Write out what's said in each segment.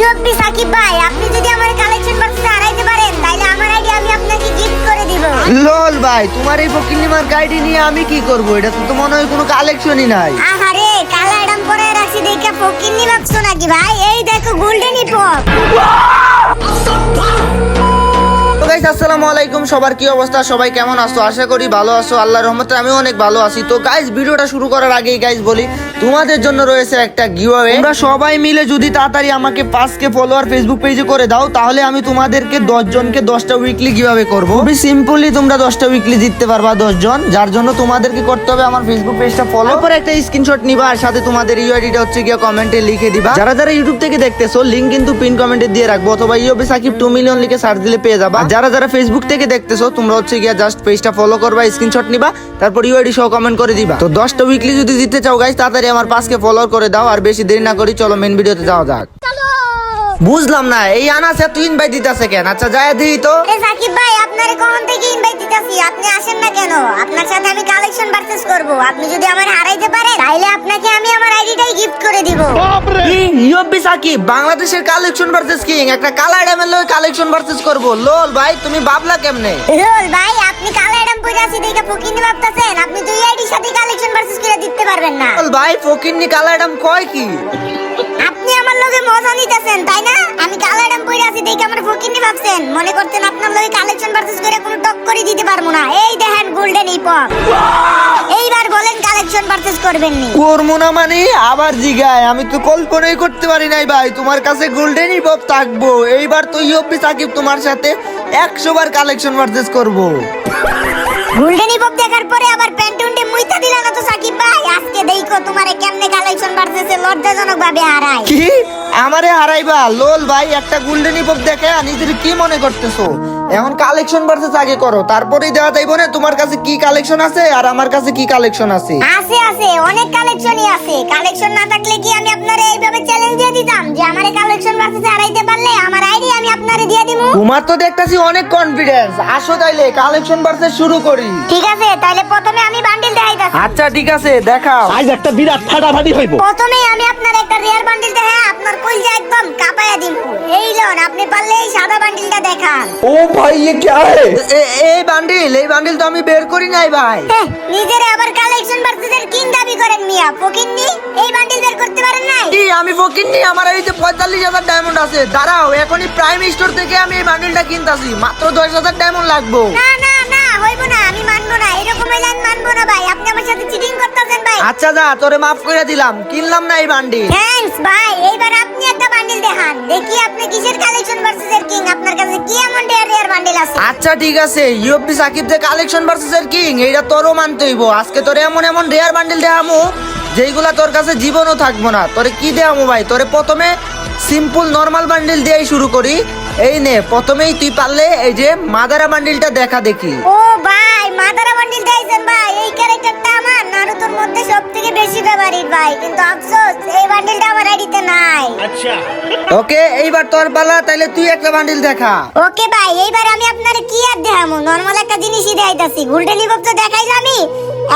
UP Shakib ভাই আপনি যদি আমার কালেকশন বক্সে হারাইতে পারেন তাহলে আমার আইডি আমি আপনাকে গিফট করে দিব। লল ভাই তোমার এই ফকিনিমার গাইডি নিয়ে আমি কি করব? এটা তো মনে হয় কোনো কালেকশনই নাই। আহারে কালা এডাম পরে রাখছি দেখে ফকিনি ভাবছ নাকি ভাই? এই দেখো গোল্ডেন হিপহপ গাইস আসসালামু আলাইকুম। সবার কি অবস্থা? সবাই কেমন আছো? আশা করি ভালো আছো। আল্লাহর রহমতে আমি অনেক ভালো আছি। তো গাইস ভিডিওটা শুরু করার আগেই গাইস বলি, তোমাদের জন্য রয়েছে একটা গিভঅ্যাওয়ে তোমরা সবাই মিলে যদি তাড়াতাড়ি আমাকে 5 কে ফলোয়ার ফেসবুক পেজে করে দাও, তাহলে আমি তোমাদেরকে 10 জনকে 10টা উইকলি কীভাবে করব। খুবই সিম্পলি তোমরা 10টা উইকলি জিততে পারবা 10 জন। যার জন্য তোমাদেরকে করতে হবে আমার ফেসবুক পেজটা ফলো করে একটা স্ক্রিনশট নিবা আর সাথে তোমাদের ইউআইডিটা হচ্ছে গিয়ে কমেন্টে লিখে দিবা। যারা যারা ইউটিউব থেকে দেখতেছো লিংক কিন্তু পিন কমেন্টে দিয়ে রাখব। অথবা ইউবি সাকিব 2 মিলিয়ন লিখে সার্চ দিলে পেয়ে যাবা। যারা যারা ফেসবুক থেকে দেখতেছো, তোমরা হচ্ছে গিয়া জাস্ট পেজটা ফলো করবা স্ক্রিনশট নিবা, তারপর ইউআইডি সহ কমেন্ট করে দিবা। তো 10টা উইকলি যদি জিততে চাও গাইস তাড়াতাড়ি আমার পাঁচকে ফলো করে দাও, আর বেশি দেরি না করি, চলো মেন ভিডিওতে যাওয়া যাক। বুঝলাম না এই আনাসে তুই ইনভাইট দিতেছে কেন? আচ্ছা যায় দিই তো। এ সাকিব ভাই আপনারে কখন থেকে ইনভাইট দিতেছি? আপনি আসেন না কেন? আপনার সাথে আমি কালেকশন পারচেজ করব। আপনি যদি আমার হারাইতে পারেন তাহলে আপনাকে আমি আমার আইডিটাই গিফট করে দিব। কি ইউবি সাকিব বাংলাদেশের কালেকশন ভার্সেস কিং একটা কালার এমএল লয় কালেকশন ভার্সেস করব। লোল ভাই তুমি ভাবলা কেমনে? রোল ভাই আপনি কালা এডাম পরে আছি দেখে ফকিন্নি ভাবতেছেন? আপনি দুই আইডির সাথে কালেকশন পারচেজ করে দিতে পারবেন না। লোল ভাই ফকিন্নি কালারডাম কয় কি? আপনি আমার লগে মজা নিতেছেন তাই না আমি কালা পরে আছি দেখে আমার ভাবছেন। মনে করতেন আপনার লগে কালেকশন পারচেজ করে কোনো টক্করই দিতে পারব না। এই দেখেন গোল্ডেন এইবার বলেন কালেকশন পারচেজ করবেন নি। করব না মানে? আবার জিগায় আমি তো কল্পনাই করতে পারি নাই ভাই তোমার কাছে গোল্ডেন হিপ থাকব। এইবার তো ইউপি সাকিব তোমার সাথে একশো বার কালেকশন ভার্সেস করব। গোল্ডেন হিপহপ দেখার পরে আবার প্যান্টুনটে মুইতা দিলা না তো সাকিব ভাই? আজকে দেখো তোমারে কেমনে কালেকশন পারচেজে লজ্জাজনক ভাবে হারায়। কি? আমারে হারাইবা? লোল ভাই একটা গোল্ডেন হিপ দেখে নিজের কি মনে করতেছো? এখন কালেকশন ভার্সেস আগে করো। তারপরেই দেওয়া যাইব না তোমার কাছে কি কালেকশন আছে আর আমার কাছে কি কালেকশন আছে? আছে আছে অনেক কালেকশনই আছে। কালেকশন না থাকলে কি আমি আপনারে এইভাবে চ্যালেঞ্জ দিয়ে দিতাম? যে আমারে কালেকশন হারাইতে পারলে আমার আইডি আমি আপনারে দিয়ে দিমু? তোমার তো দেখতাছি অনেক কনফিডেন্স আসো তাইলে কালেকশন ভার্সেস শুরু করি। ঠিক আছে তাহলে প্রথমে আমি বান্ডিল দেখাইতাছি আচ্ছা ঠিক আছে দেখাও আজ একটা বিরাট ফাটাফাটি হইব প্রথমেই আমি আপনার একটা রিয়ার বান্ডিল দেখে আপনার কলজা একদম কাঁপায়া দিব এই লন আপনি পারলে এই সাদা বান্ডিলটা দেখান ओ भाई ये क्या है এ- এ- এই বান্ডিল এই বান্ডিল তো আমি বের করি নাই ভাই হেহ, নিজের আবার কালেকশন পারচেজের কিং দাবি করেন মিয়া ফকিন্নি এই বান্ডিল বের করতে পারেন নাই কি আমি ফকিন্নি আমার এই যে পঁয়তাল্লিশ হাজার ডায়মন্ড আছে দাঁড়াও এখনই প্রাইম স্টোর থেকে আমি এই বান্ডিলটা কিনতাছি মাত্র দশ হাজার ডায়মন্ড লাগবো না না না হইব না আমি মানবো না এরকম হইলে আমি মানবো না ভাই আপনি আচ্ছা যা তোরে মাফ করে দিলাম। কিনলাম না এই বান্ডিল। থ্যাঙ্কস ভাই। এইবার আপনি একটা বান্ডিল দেখান। দেখি আপনি কিসের কালেকশন ভার্সেসের কিং আপনার কাছে কি এমন রেয়ার রেয়ার বান্ডিল আছে? আচ্ছা ঠিক আছে। ইউপি সাকিব যে কালেকশন ভার্সেস এর কিং এইটা তোরও মানতে হইব। আজকে তোরে এমন এমন রেয়ার বান্ডিল দেখামু যেইগুলা তোর কাছে জীবনও থাকব না। তোরে কি দেখামু ভাই? তোরে প্রথমে সিম্পল নর্মাল বান্ডিল দিয়েই শুরু করি। এই নে প্রথমেই তুই পারলে এই যে মাদারা বান্ডিলটা দেখা দেখি। ও ভাই মাদারা বান্ডিল দেখাইছেন ভাই এই ক্যারেক্টারটা আমার নারুতোর মধ্যে সবথেকে বেশি ফেভারিট ভাই কিন্তু আফসোস এই বান্ডিলটা আমার আইডিতে নাই। ওকে এইবার তোর পালা তাইলে তুই একটা বান্ডিল দেখা। ওকে ভাই এইবার আমি আপনারে কি আর দেখামু? নরমাল একটা জিনিসই দেখাইতাছি। গোল্ডেন হিপ তো দেখাইলাম আমি।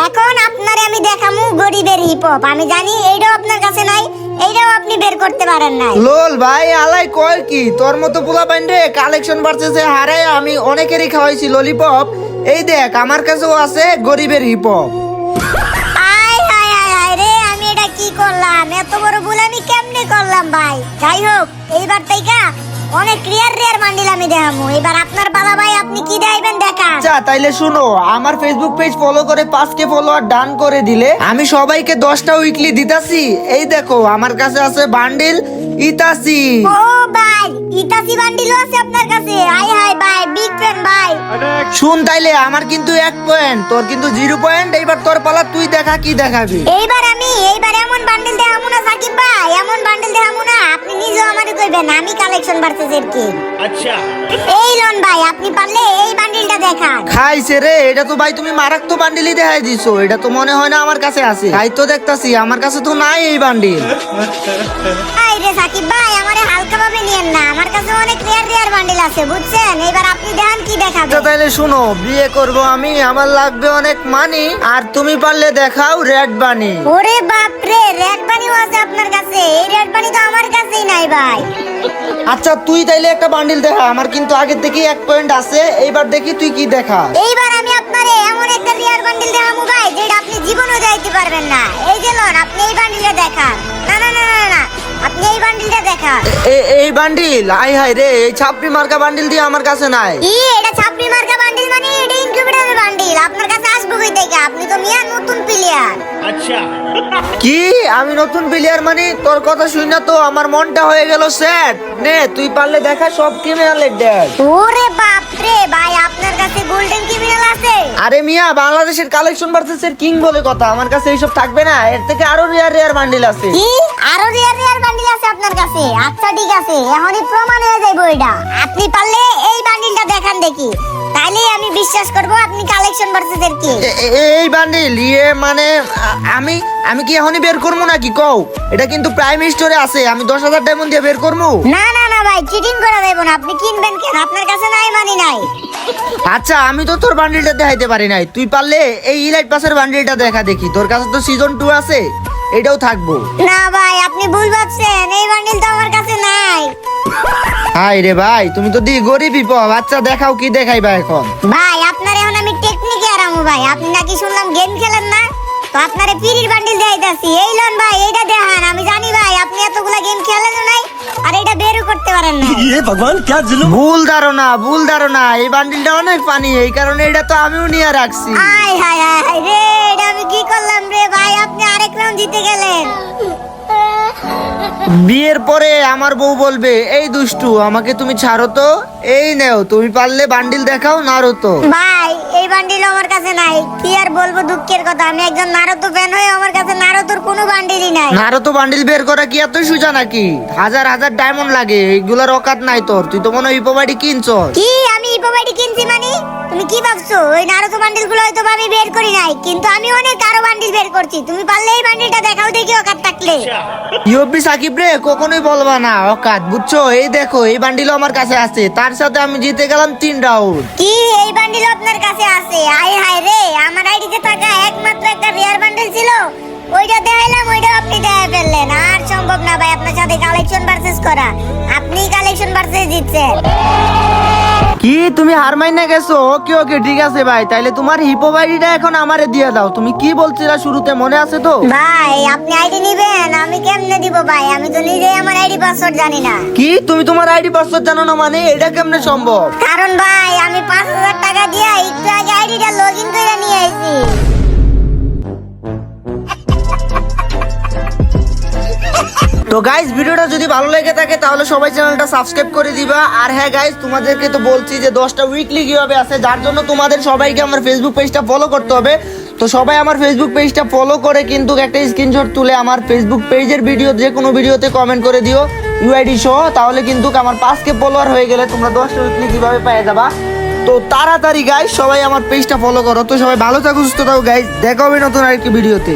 এখন আপনারে আমি দেখামু গরিবের হিপহপ আমি জানি এইটাও আপনার কাছে নাই এইটাও আপনি বের করতে পারেন নাই। লোল ভাই আলাই কয় কি? তোর মতো পোলা প্যান্ডে কালেকশন বাড়তেছে হারে আমি অনেকেরই খাওয়াইছি ললিপপ এই দেখ আমার কাছেও আছে গরিবের হিপহপ আয় হায় হায় হায় রে আমি এটা কি করলাম? এত বড় ভুল আমি কেমনে করলাম ভাই? যাই হোক এইবার তাইকা অনেক রিয়ার রিয়ার বান্ডিল আমি দেখামু। এবার আপনার বাবা ভাই আপনি কি দেখাইবেন আচ্ছা তাইলে শুনো আমার ফেসবুক পেজ ফলো করে পাঁচকে ফলোয়ার ডান করে দিলে আমি সবাইকে দশটা উইকলি দিতাছি। এই দেখো আমার কাছে আছে বান্ডিল ইতাসি ও ভাই ইতাসি বান্ডিলও আছে আপনার কাছে। আয় হাই ভাই বিগ ফ্যান ভাই শুন তাইলে আমার কিন্তু এক পয়েন্ট তোর কিন্তু জিরো পয়েন্ট এইবার তোর পালা তুই দেখা কি দেখাবি? এইবার আমি এইবার এমন বান্ডিল দেখাবো না সাকিব ভাই এমন করবেন আমি কালেকশন বাড়তেছে কি? আচ্ছা। এই লন ভাই আপনি পারলে এই বান্ডিলটা দেখান। খাইছে রে এটা তো ভাই তুমি মারাক তো বান্ডিলই দেখাই দিছো এটা তো মনে হয় না আমার কাছে আছে। তাই তো দেখতাছি আমার কাছে তো নাই এই বান্ডিল আই রে সাকিব ভাই আমারে হালকা ভাবে নিয়েন না আমার কাছে অনেক রিয়ার রিয়ার বান্ডিল আছে বুঝছেন? এবার আপনি দেখান কি দেখাবেন তো আচ্ছা, তাহলে শুনো বিয়ে করব আমি আমার লাগবে অনেক মানি আর তুমি পারলে দেখাও রেড বানি ওরে বাপ রে রেড বানি আছে আপনার কাছে এই রেড বানি তো আমার কাছেই নাই ভাই। আচ্ছা তুই তাইলে একটা বান্ডিল দেখা। আমার কিন্তু আগের থেকে এক পয়েন্ট আছে। এইবার দেখি তুই কি দেখা এইবার আমি আপনারে এমন একটা রিয়ার বান্ডিল দেখাবো ভাই, যেটা আপনি জীবনেও যাইতে পারবেন না। এই যে লন, আপনি এই বান্ডিলটা দেখান। না না না না না। আপনি এই বান্ডিলটা দেখান। এই বান্ডিল? আই হাই রে এই ছাপড়ি মার্কা বান্ডিল দিয়ে আমার কাছে নাই। কি এটা ছাপড়ি মার্কা বান্ডিল মানে? এটা ইনকিউবেটর বান্ডিল। আপনার কাছে আসব কই থেকে? আপনি তো মিয়া নতুন প্লেয়ার কি? আমি নতুন প্লেয়ার মানে? তোর কথা শুই না তো আমার মনটা হয়ে গেল নে তুই পারলে দেখা সব ক্রিমিনালের ড্যাড ওরে বাপ রে ভাই আপনার কাছে গোল্ডেন ক্রিমিনাল আছে? আরে মিয়া বাংলাদেশের কালেকশন ভার্সেসের কিং বলে কথা। আমার কাছে এইসব থাকবে না। এর থেকে আরও রেয়ার রেয়ার বান্ডিল আছে। কি? আরও রিয়ার রিয়ার বান্ডিল আছে আপনার কাছে? আচ্ছা ঠিক আছে। এখনই প্রমাণ হয়ে যাইবো এটা। আপনি পারলে এই বান্ডিলটা দেখান দেখি। আমি বিশ্বাস করব আপনি কালেকশন কি। এই বান্ডিল ইয়ে মানে আমি আমি কি এখনই বের করব নাকি? কও। এটা কিন্তু প্রাইম স্টোরে আছে। আমি দশ হাজার ডায়মন্ড দিয়ে বের করব? না না না ভাই চিটিং করে দেব না। আপনি কিনবেন কেন? আপনার কাছে নাই মানি নাই। আচ্ছা আমি তো তোর বান্ডিলটা দেখাইতে পারি নাই। তুই পারলে এই ইলাইট পাসের বান্ডিলটা দেখা দেখি। তোর কাছে তো সিজন টু আছে। এটাও থাকব। না ভাই আপনি ভুল ভাবছেন। এই বান্ডিল তো আমার কাছে নাই। হাই রে ভাই তুমি তো দি গরিবই পো বাচ্চা দেখাও কি দেখাইবা এখন? ভাই আপনার এখন আমি টেকনিকে আরামু ভাই। আপনি নাকি শুনলাম গেম খেলেন না? তো আপনারে পিরির বান্ডিল দেখাইতাছি। এই লন ভাই এটা দেখান আমি জানি ভাই আপনি এতগুলা গেম খেলেন নাই আর এটা বেরু করতে পারেন না। এ ভগবান কি জুলুম? ভুল ধারণা ভুল ধারণা। এই বান্ডিলটা অনেক পানি এই কারণে এটা তো আমিও নিয়ে রাখছি। আয় হায় হায় রে। কি করলাম রে ভাই? আপনি আরেক রাউন্ড জিতে গেলেন। বিয়ের পরে আমার বউ বলবে এই দুষ্টু আমাকে তুমি ছাড়ো তো। এই নেও তুমি পারলে বান্ডিল দেখাও নারো তো ভাই এই বান্ডিল আমার কাছে নাই। কি আর বলব দুঃখের কথা? আমি একজন নারতো ফ্যান হয়ে আমার কাছে নারতোর কোনো বান্ডিলই নাই। নারো তো বান্ডিল বের করা কি এত সোজা নাকি? হাজার হাজার ডায়মন্ড লাগে এইগুলোর অকাত নাই তোর। তুই তো মনে হয় ইপোবাইডি কিনছ কি আমি ইপোবাইডি কিনছি মানে? তুমি কি ভাবছ? ওই নারতো বান্ডিলগুলো হয়তো আমি বের করি নাই। কিন্তু আমি অনেক আরও বান্ডিল বের করছি। তুমি পারলে এই বান্ডিলটা দেখাও দেখি ওকাত থাকলে। ইউপি সাকিব রে কখনোই বলবা না অকাত বুঝছ? এই দেখো এই বান্ডিল আমার কাছে আছে। তার সাথে আমি জিতে গেলাম তিন রাউন্ড কি? এই বান্ডিল আপনার কাছে আছে? আয় হায় রে! আমার আইডিতে থাকা একমাত্র একটা রেয়ার বান্ডিল ছিল। ওইটা দেখাইলাম ওইটা আপনি দেখা ফেললেন। আর সম্ভব না ভাই আপনার সাথে কালেকশন ভার্সেস করা। আপনি কালেকশন ভার্সেস জিতছেন কি? তুমি হার মাইনা গেছো? ওকে ওকে ঠিক আছে ভাই। তাইলে তোমার হিপো হিপোবাইডিটা এখন আমারে দিয়ে দাও। তুমি কি বলছিলা শুরুতে? মনে আছে তো? ভাই আপনি আইডি নিবেন? আমি কেমনে দিব ভাই? আমি তো নিজেই আমার আইডি পাসওয়ার্ড জানি না। কি? তুমি তোমার আইডি পাসওয়ার্ড জানো না মানে? এটা কেমনে সম্ভব? কারণ ভাই আমি পাঁচ হাজার টাকা দিয়ে একটু আগে আইডিটা লগ ইন করে নিয়ে আইছি। তো গাইজ ভিডিওটা যদি ভালো লেগে থাকে, তাহলে সবাই চ্যানেলটা সাবস্ক্রাইব করে দিবা। আর হ্যাঁ গাইজ তোমাদেরকে তো বলছি যে, দশটা উইকলি কীভাবে আছে, যার জন্য তোমাদের সবাইকে আমার ফেসবুক পেজটা ফলো করতে হবে। তো সবাই আমার ফেসবুক পেজটা ফলো করে কিন্তু একটা স্ক্রিনশট তুলে আমার ফেসবুক পেজের ভিডিও যে কোনো ভিডিওতে কমেন্ট করে দিও ইউআইডি সহ, তাহলে কিন্তু আমার পাঁচকে ফলোয়ার হয়ে গেলে তোমরা দশটা উইকলি কীভাবে পেয়ে যাবা। তো তাড়াতাড়ি গাইজ সবাই আমার পেজটা ফলো করো। তো সবাই ভালো থাকো, সুস্থ থাকো গাইজ দেখা হবে নতুন আরেকটি ভিডিওতে